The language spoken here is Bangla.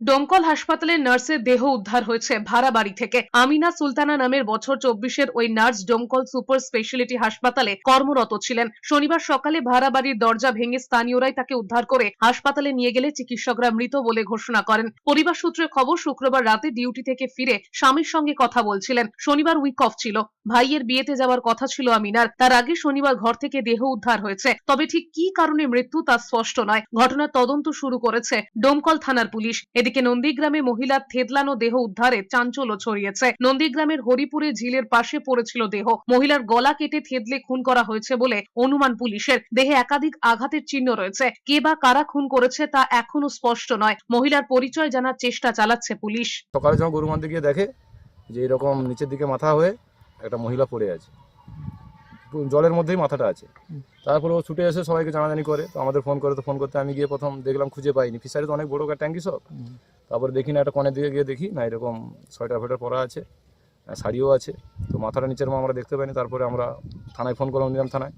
ডোমকল হাসপাতালের নার্সের দেহ উদ্ধার হয়েছে ভাড়া বাড়ি থেকে। আমিনা সুলতানা নামের বছর চব্বিশের ওই নার্স ডোমকল সুপার স্পেশালিটি হাসপাতালে কর্মরত ছিলেন। শনিবার সকালে ভাড়া বাড়ির দরজা ভেঙে স্থানীয়রাই তাকে উদ্ধার করে হাসপাতালে নিয়ে গেলে চিকিৎসকরা মৃত বলে ঘোষণা করেন। পরিবার সূত্রে খবর, শুক্রবার রাতে ডিউটি থেকে ফিরে স্বামীর সঙ্গে কথা বলছিলেন। শনিবার উইক অফ ছিল। ভাইয়ের বিয়েতে যাওয়ার কথা ছিল আমিনার। তার আগে শনিবার ঘর থেকে দেহ উদ্ধার হয়েছে। তবে ঠিক কি কারণে মৃত্যু তা স্পষ্ট নয়। ঘটনার তদন্ত শুরু করেছে ডোমকল থানার পুলিশ। এদিকে নন্দীগ্রামে মহিলার থেতলানো দেহ উদ্ধারে চাঞ্চল্য ছড়িয়েছে। নন্দীগ্রামের হরিপুরে ঝিলের পাশে পড়েছিল দেহ। মহিলার গলা কেটে থেতলে খুন করা হয়েছে বলে অনুমান পুলিশের। দেহে একাধিক আঘাতের চিহ্ন রয়েছে। কে বা কারা খুন করেছে তা এখনও স্পষ্ট নয়। মহিলার পরিচয় জানার চেষ্টা চালাচ্ছে পুলিশ। সকালে যখন গরু মানতে গিয়ে দেখে যে এরকম নিচের দিকে মাথা হয়ে একটা মহিলা পড়ে আছে জলের মধ্যেই মাথাটা আছে। তারপরে ও ছুটে এসে সবাইকে জানাজানি করে তো আমাদের ফোন করে তো ফোন করতে আমি গিয়ে প্রথম দেখলাম খুঁজে পাইনি। ফিশারি তো অনেক বড় ট্যাঙ্কি সব। তারপরে দেখি না একটা কনের দিকে গিয়ে দেখি না এরকম সোয়েটার ফোয়েটার পরা আছে শাড়িও আছে। তো মাথাটা নিচের মা আমরা দেখতে পাইনি তারপরে আমরা থানায় ফোন করলাম নিলাম থানায়।